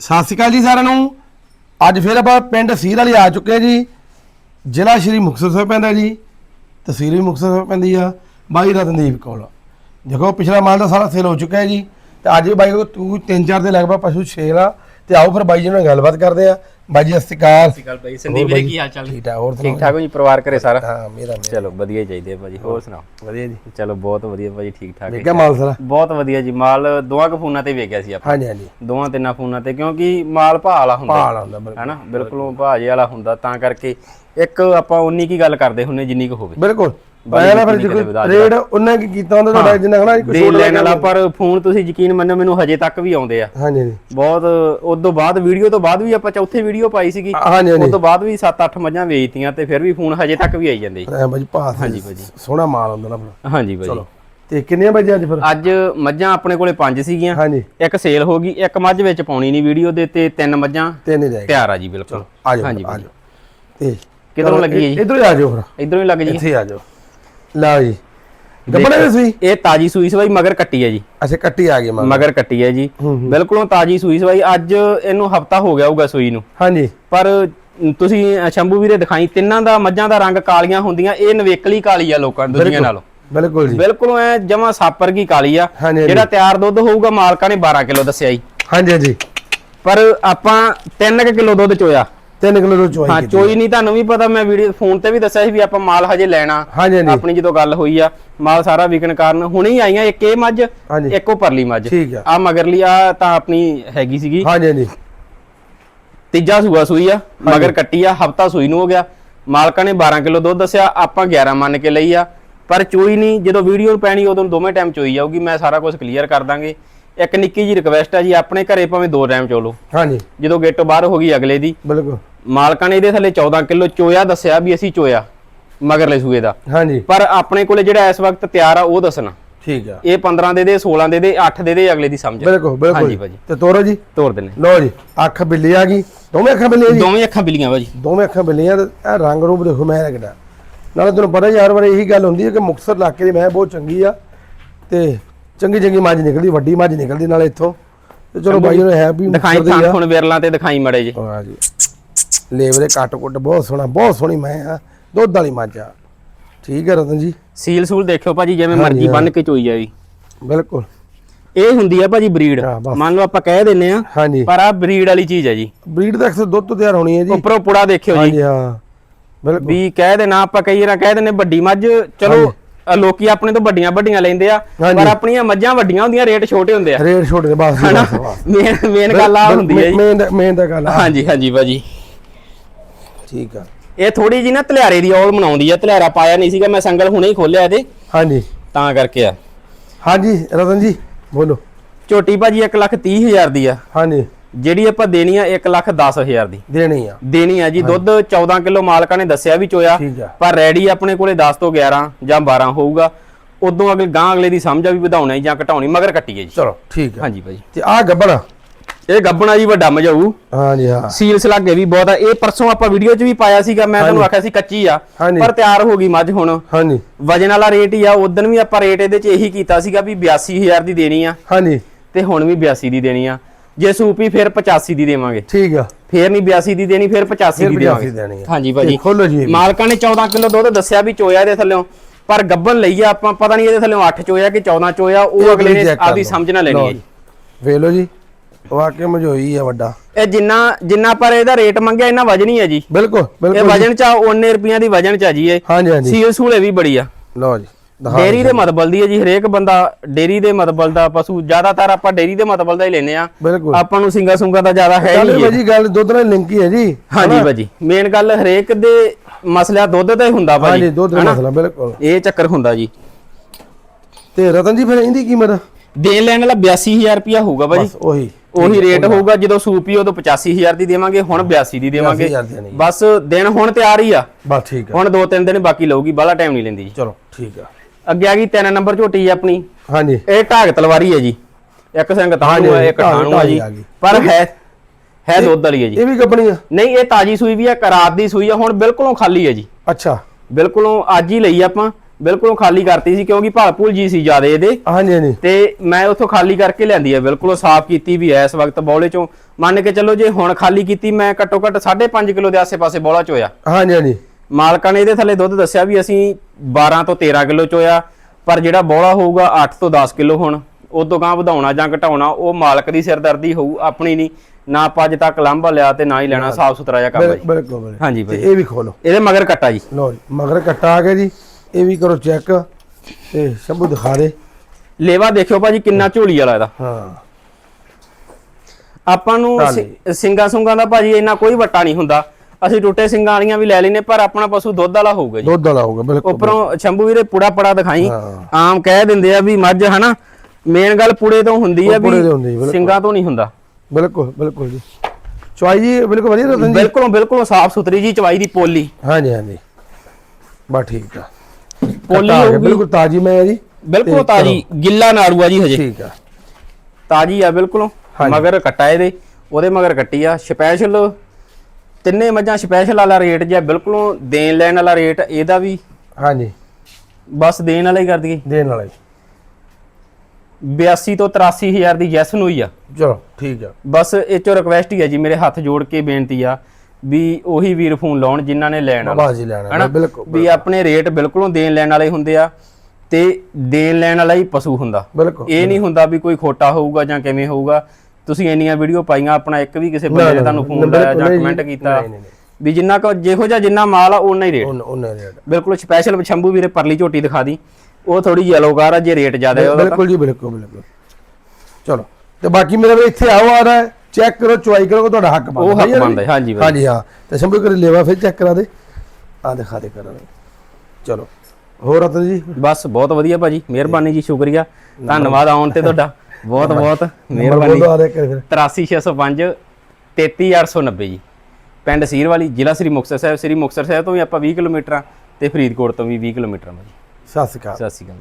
ਸਤਿ ਸ਼੍ਰੀ ਅਕਾਲ ਜੀ ਸਾਰਿਆਂ ਨੂੰ। ਅੱਜ ਫਿਰ ਆਪਾਂ ਪਿੰਡ ਸੀਰ ਵਾਲੀ ਆ ਚੁੱਕੇ ਹਾਂ ਜੀ। ਜ਼ਿਲ੍ਹਾ ਸ਼੍ਰੀ ਮੁਕਤਸਰ ਸਾਹਿਬ ਪੈਂਦਾ ਜੀ। ਤਹਿਸੀਲ ਵੀ ਮੁਕਤਸਰ ਸਾਹਿਬ ਪੈਂਦੀ ਆ। ਬਾਈ ਰਤਨਦੀਪ ਕੋਲ। ਦੇਖੋ ਪਿਛਲਾ ਮਾਲ ਤਾਂ ਸਾਰਾ ਸੇਲ ਹੋ ਚੁੱਕਾ ਹੈ ਜੀ। ਤੇ ਅੱਜ ਵੀ ਬਾਈ ਕੋਲ ਤੂੰ ਤਿੰਨ ਚਾਰ ਦੇ ਲਗਭਗ ਪਸ਼ੂ ਛੇਲ ਆ। ਤੇ ਆਓ ਫਿਰ ਬਾਈ ਜੀ ਨਾਲ ਗੱਲਬਾਤ ਕਰਦੇ ਆ। ਬਾਈ ਜੀ ਸਤਿ ਸ਼੍ਰੀ ਅਕਾਲ। ਸਤਿ ਸ਼੍ਰੀ ਅਕਾਲ ਬਾਈ। ਸੰਦੀਪ ਵੀਰੇ ਕੀ ਹਾਲ ਚਾਲ ਠੀਕ ਠਾਕ ਹੋਰ ਠੀਕ ਸੁਣਾਓ? ਠਾਕ ਹੋ ਜੀ ਪਰਿਵਾਰ ਘਰੇ ਸਾਰਾ? ਹਾਂ ਮੇਰਾ ਮੇਰਾ। ਚਲੋ ਵਧੀਆ ਹੀ ਚਾਹੀਦੇ ਆ ਭਾਜੀ ਹੋਰ ਸੁਣਾਓ? ਵਧੀਆ ਜੀ। ਚਲੋ ਬਹੁਤ ਵਧੀਆ ਭਾਜੀ ਠੀਕ ਠਾਕ ਹੈ। ਮਾਲ ਸਾਰਾ? ਬਹੁਤ ਵਧੀਆ ਜੀ ਮਾਲ ਦੋਵਾਂ ਕੁ ਫੋਨਾਂ ਤੇ ਵੇਖਿਆ ਸੀ ਆਪਾਂ। ਹਾਂਜੀ ਹਾਂਜੀ। ਦੋਵਾਂ ਤਿੰਨਾਂ ਫੋਨਾਂ ਤੇ ਕਿਉਂਕਿ ਮਾਲ ਭਾਅ ਵਾਲਾ ਹੁੰਦਾ। ਭਾਲ ਆਉਂਦਾ ਬਿਲਕੁਲ। ਹੈਨਾ? ਬਿਲਕੁਲ ਭਾਜੇ ਵਾਲਾ ਹੁੰਦਾ ਤਾਂ ਕਰਕੇ ਇੱਕ ਆਪਾਂ ਉਨੀ ਕੀ ਗੱਲ ਕਰਦੇ ਹੁੰਨੇ ਜਿੰਨੀ ਕੁ ਹੋਵੇ। ਬਿਲਕੁਲ। ਮੈਂ ਨਾ ਫਿਰ ਜੇ ਵਧਾ ਰੇਡ ਉਹਨਾਂ ਕੀ ਕੀਤਾ ਹੁੰਦਾ ਤੁਹਾਡਾ ਜਿੰਨਾ ਕਹਣਾ ਕੋਈ ਦੇ ਲੈਣ ਵਾਲਾ ਪਰ ਫੋਨ ਤੁਸੀਂ ਯਕੀਨ ਮੰਨੋ ਮੈਨੂੰ ਹਜੇ ਤੱਕ ਵੀ ਆਉਂਦੇ ਆ। ਹਾਂਜੀ ਬਹੁਤ ਉਸ ਤੋਂ ਬਾਅਦ ਵੀਡੀਓ ਤੋਂ ਬਾਅਦ ਵੀ ਆਪਾਂ ਚੌਥੇ ਵੀਡੀਓ ਪਾਈ ਸੀਗੀ। ਉਸ ਤੋਂ ਬਾਅਦ ਵੀ 7-8 ਮੱਝਾਂ ਵੇਚਤੀਆਂ ਤੇ ਫਿਰ ਵੀ ਫੋਨ ਹਜੇ ਤੱਕ ਵੀ ਆਈ ਜਾਂਦੇ ਐ ਬਾਜੀ ਪਾਸ ਹਾਂਜੀ ਭਾਜੀ। ਸੋਹਣਾ ਮਾਲ ਹੁੰਦਾ ਨਾ ਆਪਣਾ। ਹਾਂਜੀ ਭਾਜੀ। ਤੇ ਕਿੰਨੀਆਂ ਵਜੇ ਅੱਜ ਫਿਰ? ਅੱਜ ਮੱਝਾਂ ਆਪਣੇ ਕੋਲੇ ਪੰਜ ਸੀਗੀਆਂ। ਹਾਂਜੀ। ਇੱਕ ਸੇਲ ਹੋ ਗਈ ਇੱਕ ਮੱਝ ਵਿੱਚ ਪਾਉਣੀ ਨਹੀਂ ਵੀਡੀਓ ਦੇ ਤੇ ਤਿੰਨ ਮੱਝਾਂ ਤਿੰਨ ਹੀ ਗਏ ਤਿਆਰ ਆ ਜੀ ਬਿਲਕੁਲ। ਆ ਜਾਓ ਹਾਂਜੀ ਆ ਜਾਓ। ਤੇ ਕਿੱਧਰੋਂ ਲੱਗੀ ਹੈ ਜੀ? ਇਧਰੋਂ ਆ ਜਾਓ ਫਿਰ। ਇਧਰੋਂ ਹੀ ਲੱਗ ਜੀ ਇੱਥੇ ਆ ਜਾਓ। ਲਓ ਜੀ। ਗੱਬਣੇ ਵੀ ਸੂਈ? ਇਹ ਤਾਜੀ ਸੂਈ ਸਵਾਈ ਮਗਰ ਕੱਟੀ ਹੈ ਜੀ। ਅੱਛਾ ਕੱਟੀ ਆ ਗਈ ਮਗਰ। ਕੱਟੀ ਹੈ ਜੀ। ਬਿਲਕੁਲੋਂ ਤਾਜੀ ਸੂਈ ਸਵਾਈ ਅੱਜ ਇਹਨੂੰ ਹਫਤਾ ਹੋ ਗਿਆ ਹੋਊਗਾ ਸੂਈ ਨੂੰ। ਹਾਂਜੀ। ਪਰ ਤੁਸੀਂ ਸ਼ੰਭੂ ਵੀਰੇ ਦਿਖਾਈ ਤਿੰਨਾਂ ਦਾ ਮੱਝਾਂ ਦਾ ਰੰਗ ਕਾਲੀਆਂ ਹੁੰਦੀਆਂ ਇਹ ਨਵੇਕਲੀ ਕਾਲੀ ਆ ਲੋਕਾਂ ਦੁਨੀਆ ਨਾਲੋਂ। ਬਿਲਕੁਲ ਜੀ। ਬਿਲਕੁਲ ਐ ਜਮਾ ਸਾਪਰ ਕੀ ਕਾਲੀ ਆ। ਜਿਹੜਾ ਤਿਆਰ ਦੁੱਧ ਹੋਊਗਾ ਮਾਲਕਾਂ ਨੇ 12 ਕਿਲੋ ਦੱਸਿਆ ਜੀ। ਹਾਂਜੀ ਹਾਂਜੀ। ਪਰ ਆਪਾਂ 3 ਕਿਲੋ ਦੁੱਧ ਚੋਇਆ। 3 ਕਿਲੋ ਨੂੰ ਚੋਈ ਹਾਂ ਕੀਤੀ ਚੋਈ ਨਹੀਂ ਤੁਹਾਨੂੰ ਵੀ ਪਤਾ ਮੈਂ ਵੀਡੀਓ ਫੋਨ ਤੇ ਵੀ ਦੱਸਿਆ ਸੀ ਵੀ ਆਪਾਂ ਮਾਲ ਹਜੇ ਲੈਣਾ ਹਾਂਜੀ ਹਾਂਜੀ। ਆਪਣੀ ਜਦੋਂ ਗੱਲ ਹੋਈ ਆ ਮਾਲ ਸਾਰਾ ਵਿਕਣ ਕਾਰਨ ਹੁਣੇ ਹੀ ਆਈਆਂ ਇੱਕ ਇਹ ਮੱਝ ਇੱਕ ਉਹ ਪਰਲੀ ਮੱਝ। ਠੀਕ ਆ। ਆ ਮਗਰਲੀ ਆ ਤਾਂ ਆਪਣੀ ਹੈਗੀ ਸੀਗੀ। ਹਾਂਜੀ ਹਾਂਜੀ। ਤੀਜਾ ਸੂਆ ਸੂਈ ਆ ਮਗਰ ਕੱਟੀ ਆ ਹਫਤਾ ਸੂਈ ਨੂੰ ਹੋ ਗਿਆ। ਮਾਲਕਾਂ ਨੇ 12 ਕਿਲੋ ਦੁੱਧ ਦੱਸਿਆ ਆਪਾਂ 11 ਮੰਨ ਕੇ ਲਈ ਆ। ਪਰ ਚੋਈ ਨਹੀਂ ਜਦੋਂ ਵੀਡੀਓ ਪੈਣੀ ਉਦੋਂ ਦੋਵੇਂ ਟਾਈਮ ਚੋਈ ਜਾਊਗੀ ਮੈਂ ਸਾਰਾ ਕੁਝ ਕਲੀਅਰ ਕਰ ਦਾਂਗੇ। ਇੱਕ ਨਿੱਕੀ ਜੀ ਰਿਕਵੈਸਟ ਆ ਜੀ ਆਪਣੇ ਘਰੇ ਭਾਵੇਂ ਦੋ ਟਾਈਮ ਚੋਲੋ ਹਾਂਜੀ। ਜਦੋਂ ਗੇਟੋਂ ਬਾਹਰ ਹੋ ਗਈ ਅਗਲੇ ਦੀ। ਬਿਲਕੁਲ। ਮਾਲਕਾਂ ਨੇ ਇਹਦੇ ਥੱਲੇ 14 ਕਿਲੋ ਚੋਇਆ ਦੱਸਿਆ ਵੀ ਅਸੀਂ ਚੋਇਆ ਮਗਰਲੇ ਸੂਏ ਦਾ। ਹਾਂਜੀ। ਪਰ ਆਪਣੇ ਕੋਲੇ ਜਿਹੜਾ ਇਸ ਵਕਤ ਤਿਆਰ ਆ ਉਹ ਦੱਸਣਾ। ਠੀਕ ਆ। ਇਹ 15 ਦੇ ਦੇ 16 ਦੇ ਦੇ 8 ਦੇ ਦੇ ਅਗਲੇ ਦੀ ਸਮਝ ਬਿਲਕੁਲ ਬਿਲਕੁਲ। ਹਾਂਜੀ। ਭਾਜੀ। ਤੇ ਤੋਰੋ ਜੀ। ਤੋਰ ਦਿੰਨੇ ਲਓ ਜੀ ਅੱਖ ਬਿੱਲੀ ਆ ਗਈ। ਦੋਵੇਂ ਅੱਖਾਂ ਬਿੱਲੀਆਂ ਜੀ? ਦੋਵੇਂ ਅੱਖਾਂ ਬਿਲੀਆਂ ਭਾਜੀ। ਦੋਵੇਂ ਅੱਖਾਂ ਬਿੱਲੀਆਂ ਤੇ ਇਹ ਰੰਗ ਰੂਪ ਦੇਖੋ ਮੈਂ ਕਿਹੜਾ। ਨਾਲੇ ਤੁਹਾਨੂੰ ਪਤਾ ਯਾਰ ਵਾਰ ਇਹੀ ਗੱਲ ਹੁੰਦੀ ਹੈ ਕਿ ਮੁਕਤਸਰ ਇਲਾਕੇ ਦੀ ਮੈਂ ਬਹੁਤ ਚੰਗੀ ਆ। ਤੇ ਚੰਗੀ ਚੰਗੀ ਮੱਝ ਨਿਕਲਦੀ ਵੱਡੀ ਮੱਝ ਨਿਕਲਦੀ ਨਾਲੇ ਇੱਥੋਂ। ਤੇ ਚਲੋ ਬਾਈ ਨੂੰ ਹੈ ਵੀ ਦਿਖਾਈ ਆ। ਹੁਣ ਵਿਰਲਾਂ ਤੇ ਦਿਖਾਈ ਮੜੇ ਜੀ। ਹਾਂ ਜੀ। ਲੇਵਰੇ ਕੱਟ ਕੁੱਟ ਬਹੁਤ ਸੋਹਣਾ ਬਹੁਤ ਸੋਹਣੀ ਮੈਂ ਆ। ਦੁੱਧ ਵਾਲੀ ਮੱਝ ਆ। ਠੀਕ ਹੈ ਰਤਨ ਜੀ। ਸੀਲ ਸੂਲ ਦੇਖਿਓ ਭਾਜੀ ਜਿਵੇਂ ਮਰਜ਼ੀ ਬੰਨ ਕੇ ਚੋਈ ਜਾਵੀ ਬਿਲਕੁਲ। ਇਹ ਹੁੰਦੀ ਆ ਭਾਜੀ ਬਰੀਡ। ਮੰਨ ਲਓ ਆਪਾਂ ਕਹਿ ਦਿੰਨੇ ਆ ਪਰ ਆ ਬਰੀਡ ਵਾਲੀ ਚੀਜ਼ ਹੈ ਜੀ। ਬਰੀਡ ਦਾ ਅਕਸਰ ਦੁੱਧ ਤੋਂ ਤਿਆਰ ਹੋਣੀ ਹੈ ਜੀ। ਉੱਪਰੋਂ ਪੁੜਾ ਦੇਖਿਓ ਜੀ। ਹਾਂਜੀ ਹਾਂ। ਬਿਲਕੁਲ। ਵੀ ਕਹਿ ਦੇਣਾ ਆਪਾਂ ਕਈ ਵਾਰ ਕਹਿ ਦਿੰਨੇ ਵੱਡੀ ਮੱਝ ਚਲੋ ਲੋਕੀ ਆਪਣੇ ਤੋਂ ਵੱਡੀਆਂ ਵੱਡੀਆਂ ਲੈਂਦੇ ਆ। ਪਰ ਆਪਣੀਆਂ ਮੱਝਾਂ ਵੱਡੀਆਂ ਹੁੰਦੀਆਂ ਰੇਟ ਛੋਟੇ ਹੁੰਦੇ ਆ। ਰੇਟ ਛੋਟੇ ਦੇ ਬਸ ਮੇਨ ਮੇਨ ਗੱਲ ਆ ਹੁੰਦੀ ਹੈ ਜੀ। ਮੇਨ ਮੇਨ ਦਾ ਗੱਲ ਆ। ਹਾਂਜੀ ਹਾਂਜੀ ਭਾਜੀ। ਠੀਕ ਆ। ਇਹ ਥੋੜੀ ਜੀ ਨਾ ਧਲਿਆਰੇ ਦੀ ਔਲ ਮਨਾਉਂਦੀ ਆ ਧਲਿਆਰਾ ਪਾਇਆ ਨਹੀਂ ਸੀਗਾ ਮੈਂ ਸੰਗਲ ਹੁਣੇ ਹੀ ਖੋਲਿਆ ਇਹਦੇ। ਹਾਂਜੀ। ਤਾਂ ਕਰਕੇ ਆ। ਹਾਂਜੀ ਰਤਨ ਜੀ ਬੋਲੋ। ਝੋਟੀ ਭਾਜੀ 1 ਲੱਖ 30 ਹਜ਼ਾਰ ਦੀ ਆ। ਹਾਂਜੀ। ਜਿਹੜੀ ਆਪਾਂ ਦੇਣੀ ਆ 1 ਲੱਖ 10 ਹਜ਼ਾਰ ਦੀ। ਦੇਣੀ ਆ। ਦੇਣੀ ਆ ਜੀ ਦੁੱਧ 14 ਕਿਲੋ ਮਾਲਕਾਂ ਨੇ ਦੱਸਿਆ ਵੀ ਚੋਇਆ। ਪਰ ਰੈਡੀ ਆਪਣੇ ਕੋਲੇ 10 ਤੋਂ 11 ਜਾਂ 12 ਹੋਊਗਾ। ਉਦੋਂ ਅਗਲੇ ਗਾਂ ਅਗਲੇ ਦੀ ਸਮਝ ਆ ਵੀ ਵਧਾਉਣਾ ਜਾਂ ਘਟਾਉਣੀ ਮਗਰ ਕੱਟੀ ਹੈ ਜੀ। ਚਲੋ ਠੀਕ ਆ। ਹਾਂਜੀ ਭਾਜੀ ਤੇ ਆ ਗੱਬਣਾ ਇਹ ਗੱਬਣਾ ਜੀ ਵੱਡਾ ਮਜਾਊ। ਹਾਂਜੀ ਹਾਂ। ਸੀਲਸ ਲੱਗੇ ਵੀ ਬਹੁਤ ਆ। ਇਹ ਪਰਸੋਂ ਆਪਾਂ ਵੀਡੀਓ 'ਚ ਵੀ ਪਾਇਆ ਸੀਗਾ ਮੈਂ ਤੁਹਾਨੂੰ ਆਖਿਆ ਸੀ ਕੱਚੀ ਆ। ਪਰ ਤਿਆਰ ਹੋ ਗਈ ਮੱਝ ਹੁਣ। ਹਾਂਜੀ। ਵਜਨ ਵਾਲਾ ਰੇਟ ਹੀ ਆ। ਉਦੋਂ ਵੀ ਆਪਾਂ ਰੇਟ ਇਹਦੇ 'ਚ ਇਹੀ ਕੀਤਾ ਸੀਗਾ ਵੀ 82000 ਦੀ ਦੇਣੀ ਆ। ਹਾਂਜੀ। ਤੇ ਹੁਣ ਵੀ 82 ਦੀ ਦੇਣੀ ਆ। ਜੇ ਸੂਪੀ ਫਿਰ 85 ਦੀ ਦੇਵਾਂਗੇ। ਠੀਕ ਆ। ਫੇਰ ਨਹੀਂ 82 ਦੀ ਦੇਣੀ ਫਿਰ 85 ਫਿਰ ਦੀ 85 ਦੇਵਾਂਗੇ। ਆ। ਹਾਂਜੀ ਭਾਜੀ। ਖੋਲੋ ਜੀ। ਵੀ। ਮਾਲਕਾਂ ਨੇ 14 ਕਿਲੋ ਦੁੱਧ ਦੱਸਿਆ ਵੀ ਚੋਇਆ ਇਹਦੇ ਥੱਲੇੋਂ ਪਰ ਗੱਬਨ ਲਈ ਆ ਆਪਾਂ ਪਤਾ ਨਹੀਂ ਇਹਦੇ ਥੱਲੇੋਂ 8 ਚੋਇਆ ਕਿ 14 ਚੋਇਆ ਉਹ ਅਗਲੇ ਨੇ ਲਓ। ਸਮਝ ਨਾ ਲੈਣੀ ਹੈ ਜੀ। ਵੇਖ ਲਓ ਜੀ ਵਾਕਿਆ ਮਜੋਈ ਆ ਵੱਡਾ। ਇਹ ਜਿੰਨਾ ਜਿੰਨਾ ਪਰ ਇਹਦਾ ਰੇਟ ਮੰਗਿਆ ਇਹਨਾਂ ਵਜਨ ਹੀ ਹੈ ਜੀ। ਬਿਲਕੁਲ ਇਹ ਬਿਲਕੁਲ। ਵਜਨ ਚ 19 ਰੁਪਈਆਂ ਦੀ ਵਜਨ ਚ ਆ ਜੀ ਇਹ। ਹਾਂਜੀ ਹਾਂਜੀ। ਸੀਲ ਸੂਲੇ ਵੀ ਬੜੀ ਆ। ਲਓ ਜੀ। ਡੇਰੀ ਦੇ ਮਤਬਲ ਦੀ ਹੈ ਜੀ ਹਰੇਕ ਬੰਦਾ ਡੇਰੀ ਦੇ ਮਤਬਲ ਦਾ ਪਸ਼ੂ ਜ਼ਿਆਦਾਤਰ ਆਪਾਂ ਡੇਰੀ ਦੇ ਮਤਬਲ ਦਾ ਹੀ ਲੈਨੇ ਆ ਆਪਾਂ ਨੂੰ ਸਿੰਗਾ ਸੁੰਗਾ ਦਾ ਜ਼ਿਆਦਾ ਹੈ ਨਹੀਂ ਭਾਜੀ ਗੱਲ ਦੁੱਧ ਨਾਲ ਲਿੰਕ ਹੀ ਹੈ ਜੀ। ਹਾਂਜੀ ਭਾਜੀ ਮੇਨ ਗੱਲ ਹਰੇਕ ਦੇ ਮਸਲਾ ਦੁੱਧ ਦਾ ਹੀ ਹੁੰਦਾ ਭਾਜੀ। ਹਾਂਜੀ ਦੁੱਧ ਦਾ ਹਨਾ? ਮਸਲਾ ਬਿਲਕੁਲ। ਇਹ ਚੱਕਰ ਹੁੰਦਾ ਜੀ। ਤੇ ਰਤਨ ਜੀ ਫਿਰ ਇਹਦੀ ਕੀਮਤ? ਦੇਣ ਲੈਣ ਵਾਲਾ 82000 ਰੁਪਿਆ ਹੋਊਗਾ ਭਾਜੀ। ਬਸ ਉਹੀ। ਉਹੀ ਰੇਟ ਹੋਊਗਾ ਜਦੋਂ ਸੂਪੀ ਉਦੋਂ 85000 ਦੀ ਦੇਵਾਂਗੇ ਹੁਣ 82 ਦੀ ਦੇਵਾਂਗੇ। 82,000 ਦੇਣੀ ਹੈ। ਬਸ ਦਿਨ ਹੁਣ ਤਿਆਰ ਹੀ ਆ। ਬਸ ਠੀਕ ਆ ਹੁਣ ਦੋ ਤਿੰਨ ਦਿਨ ਬਾਕੀ ਲਊਗੀ ਬਾਹਲਾ ਟਾਈਮ ਨਹੀਂ ਲੈਂਦੀ ਜੀ। ਚਲੋ ਠੀਕ ਆ। ਅੱਗੇ ਆ ਗਈ ਤਿੰਨ ਨੰਬਰ ਝੋਟੀ ਆਪਣੀ। ਹਾਂਜੀ। ਇਹ ਢਾਗ ਤਲਵਾਰੀ ਹੈ ਜੀ। ਇੱਕ ਸਿੰਘ ਤਾਣੂ ਹੈ ਇੱਕ ਠਾਣੂ ਹੈ ਜੀ। ਆ। ਪਰ ਹੈ ਹੈ ਦੁੱਧ ਵਾਲੀ ਹੈ ਜੀ। ਇਹ ਵੀ ਗੱਬਣੀ ਆ? ਨਹੀਂ ਇਹ ਤਾਜੀ ਸੂਈ ਵੀ ਆ ਰਾਤ ਦੀ ਸੂਈ ਆ ਹੁਣ ਬਿਲਕੁਲੋਂ ਖਾਲੀ ਹੈ ਜੀ। ਅੱਛਾ। ਬਿਲਕੁਲੋਂ ਅੱਜ ਹੀ ਲਈ ਆਪਾਂ ਬਿਲਕੁਲ ਖਾਲੀ ਕਰਤੀ ਸੀ ਕਿਉਂਕਿ ਭਾਲਪੂਲ ਜੀ ਸੀ ਜਿਆਦੇ ਇਹਦੇ। ਹਾਂਜੀ ਹਾਂਜੀ। ਤੇ ਮੈਂ ਉੱਥੋਂ ਖਾਲੀ ਕਰਕੇ ਲਿਆਂਦੀ ਹੈ ਬਿਲਕੁਲ ਸਾਫ਼ ਕੀਤੀ ਵੀ ਐ ਇਸ ਵਕਤ ਬੌਲੇ ਚੋਂ। ਮੰਨ ਕੇ ਚੱਲੋ ਜੇ ਹੁਣ ਖਾਲੀ ਕੀਤੀ ਮੈਂ ਘੱਟੋ ਘੱਟ 5.5 ਕਿਲੋ ਦੇ ਆਸੇ-ਪਾਸੇ ਬੌਲਾ ਚੋਇਆ। ਹਾਂਜੀ ਹਾਂਜੀ। ਮਾਲਕਾਂ ਨੇ ਇਹਦੇ ਥੱਲੇ ਦੁੱਧ ਦੱਸਿਆ ਵੀ ਅਸੀਂ 12 ਤੋਂ 13 ਕਿਲੋ ਚੋਇਆ ਪਰ ਜਿਹੜਾ ਬੌਲਾ ਹੋਊਗਾ 8 ਤੋਂ 10 ਕਿਲੋ ਹੁਣ। ਉਦੋਂ ਗਾਂ ਵਧਾਉਣਾ ਜਾਂ ਘਟਾਉਣਾ ਉਹ ਮਾਲਕ ਦੀ ਸਿਰਦਰਦੀ ਹੋਊ ਆਪਣੀ ਨਹੀਂ। ਨਾ ਆਪਾਂ ਅੱਜ ਤੱਕ ਲਾਂਭਾ ਲਿਆ ਤੇ ਨਾ ਹੀ ਲੈਣਾ ਸਾਫ਼ ਸੁਥਰਾ ਜਿਹਾ ਕੰਮ ਹੈ ਬਿਲਕੁਲ ਹਾਂਜੀ ਤੇ ਭਾਈ। ਇਹ ਵੀ ਖੋਲੋ। ਇਹਦੇ ਮਗਰ ਕੱਟਾ ਜੀ। ਲਓ ਜੀ ਮਗਰ ਕੱਟਾ ਆ ਗਿਆ ਜੀ। ਇਹ ਵੀ ਕਰੋ ਚੈੱਕ ਤੇ ਸ਼ੰਭੂ ਦਿਖਾ ਦੇ। ਲੇਵਾ ਦੇਖਿਓ ਭਾਜੀ ਕਿੰਨਾ ਝੋਲੀ ਵਾਲਾ ਇਹਦਾ। ਹਾਂ। ਆਪਾਂ ਨੂੰ। ਸਿੰਗਾ ਸੁੰਗਾ ਦਾ ਭਾਜੀ ਇੰਨਾ ਕੋਈ ਵੱਟਾ ਨਹੀਂ ਹੁੰਦਾ। ਅਸੀਂ ਟੁੱਟੇ ਸਿੰਗਾਂ ਵਾਲੀਆਂ ਵੀ ਲੈ ਲੈਨੇ ਪਰ ਆਪਣਾ ਪਸ਼ੂ ਦੁੱਧ ਵਾਲਾ ਹੋਊਗਾ ਜੀ। ਦੁੱਧ ਵਾਲਾ ਹੋਊਗਾ ਬਿਲਕੁਲ ਉੱਪਰੋਂ ਸ਼ੰਭੂ ਵੀਰੇ ਪੁੜਾ ਪੜਾ ਦਿਖਾਈ। ਆਮ ਕਹਿ ਦਿੰਦੇ ਆ ਵੀ ਮੱਝ ਹਨਾ? ਮੇਨ ਗੱਲ ਪੁੜੇ ਤੋਂ ਹੁੰਦੀ ਆ ਵੀ। ਸਿੰਗਾਂ ਤੋਂ ਨਹੀਂ ਹੁੰਦਾ। ਬਿਲਕੁਲ ਬਿਲਕੁਲ ਜੀ। ਚੁਆਈ ਜੀ ਬਿਲਕੁਲ ਵਧੀਆ ਰਤਨ ਜੀ? ਬਿਲਕੁਲ ਬਿਲਕੁਲ ਸਾਫ਼ ਸੁਥਰੀ ਜੀ ਚਵਾਈ ਦੀ ਪੋਲੀ। ਹਾਂਜੀ ਹਾਂਜੀ। ਬਸ ਠੀਕ ਆ। ਪੋਲੀ ਹੋਊਗੀ। ਬਿਲਕੁਲ ਤਾਜੀ ਮੈਂ ਆ ਜੀ। ਬਿਲਕੁਲ ਤਾਜੀ। ਗਿੱਲਾ ਨਾੜੂ ਆ ਜੀ ਹਜੇ। ਠੀਕ ਆ। ਤਾਜੀ ਆ ਬਿਲਕੁਲ। ਮਗਰ ਕੱਟਾ ਇਹਦੇ। ਉਹਦੇ ਮਗਰ ਕੱਟੀ ਆ। ਸਪੈਸ਼ਲ ਤਿੰਨੇ ਮੱਝਾਂ ਸਪੈਸ਼ਲ ਵਾਲਾ ਰੇਟ ਜਿਹਾ ਬਿਲਕੁਲ ਦੇਣ ਲੈਣ ਵਾਲਾ ਰੇਟ ਇਹਦਾ ਵੀ ਹਾਂਜੀ। ਬਸ ਦੇਣ ਵਾਲਾ ਹੀ ਕਰ ਦਈਏ। ਦੇਣ ਵਾਲਾ ਜੀ 82 ਤੋਂ 83 ਹਜ਼ਾਰ ਦੀ ਜੈਸਨ ਹੋਈ ਆ। ਚਲੋ ਠੀਕ ਆ। ਬਸ ਇਹ ਚੋਂ ਰਿਕਵੈਸਟ ਹੀ ਹੈ ਜੀ ਮੇਰੇ ਹੱਥ ਜੋੜ ਕੇ ਬੇਨਤੀ ਆ ਵੀ ਉਹੀ ਵੀਰ ਫੋਨ ਲਾਉਣ ਜਿਨ੍ਹਾਂ ਨੇ ਲੈਣ ਵਾਲਾ। ਬਾਜੀ ਲੈਣਾ ਹਨਾ? ਬਿਲਕੁਲ ਵੀ ਆਪਣੇ ਰੇਟ ਬਿਲਕੁਲੋਂ ਦੇਣ ਲੈਣ ਵਾਲੇ ਹੁੰਦੇ ਆ ਤੇ ਦੇਣ ਲੈਣ ਵਾਲਾ ਹੀ ਪਸ਼ੂ ਹੁੰਦਾ। ਬਿਲਕੁਲ ਇਹ ਨਹੀਂ ਹੁੰਦਾ ਵੀ ਕੋਈ ਖੋਟਾ ਹੋਊਗਾ ਜਾਂ ਕਿਵੇਂ ਹੋਊਗਾ। ਤੁਸੀਂ ਇੰਨੀਆਂ ਵੀਡੀਓ ਪਾਈਆਂ ਆਪਣਾ ਇੱਕ ਵੀ ਕਿਸੇ ਬੰਦੇ ਨੇ ਤੁਹਾਨੂੰ ਫੋਨ ਲਾਇਆ ਜਾਂ ਕਮੈਂਟ ਕੀਤਾ। ਵੀ ਜਿੰਨਾ ਕੁ ਜਿਹੋ ਜਿਹਾ ਜਿੰਨਾ ਮਾਲ ਆ ਉਨਾ ਹੀ ਰੇਟ ਉਹਨਾਂ ਉਹਨਾਂ ਰੇਟ ਬਿਲਕੁਲ ਸਪੈਸ਼ਲ ਸ਼ੰਭੂ ਵੀਰੇ ਪਰਲੀ ਝੋਟੀ ਦਿਖਾ ਦੀ। ਉਹ ਥੋੜੀ ਜਿਹੀ ਅਲੋਕਾਰ ਆ ਜੇ ਰੇਟ ਜ਼ਿਆਦਾ ਹੈ ਉਹਦਾ ਬਿਲਕੁਲ ਜੀ ਬਿਲਕੁਲ ਬਿਲਕੁਲ। ਚਲੋ ਤੇ ਬਾਕੀ ਮੇਰੇ ਵੀਰ ਇੱਥੇ ਆਓ ਆ ਰਹਾ ਚੈੱਕ ਕਰੋ ਚੁਆਈ ਕਰੋ ਤੁਹਾਡਾ ਹੱਕ ਬਣਦਾ। ਉਹ ਹੱਕ ਬਣਦਾ ਹੈ, ਹਾਂਜੀ ਬਾਈ। ਹਾਂਜੀ ਹਾਂ। ਤੇ ਸ਼ੰਭੂ ਕਰ ਲੇਵਾ ਫਿਰ ਚੈੱਕ ਕਰਾ ਦੇ। ਆ ਦਿਖਾ ਦੇ ਕਰਾ ਦੇ। ਚਲੋ ਹੋਰ ਰਤਨ ਜੀ? ਬਸ ਬਹੁਤ ਵਧੀਆ ਭਾਜੀ ਮਿਹਰਬਾਨੀ ਜੀ ਸ਼ੁਕਰੀਆ। ਧੰਨਵਾਦ ਆਉਣ ਤੇ ਤੁਹਾਡਾ। ਬਹੁਤ ਬਹੁਤ ਮਿਹਰਬਾਨੀ। ਬੋਲੋ ਆ ਦੇ ਕਰ ਫਿਰ 83605 33890 ਜੀ। ਪਿੰਡ ਸੀਰਵਾਲੀ ਜ਼ਿਲ੍ਹਾ ਸ੍ਰੀ ਮੁਕਤਸਰ ਸਾਹਿਬ। ਸ੍ਰੀ ਮੁਕਤਸਰ ਸਾਹਿਬ ਤੋਂ ਵੀ ਆਪਾਂ 20 ਕਿਲੋਮੀਟਰ ਆ ਤੇ ਫਰੀਦਕੋਟ ਤੋਂ ਵੀ 20 ਕਿਲੋਮੀਟਰ ਆ ਜੀ ਸਤਿ ਸ਼੍ਰੀ ਅਕਾਲ। ਸਤਿ ਸ਼੍ਰੀ ਅਕਾਲ।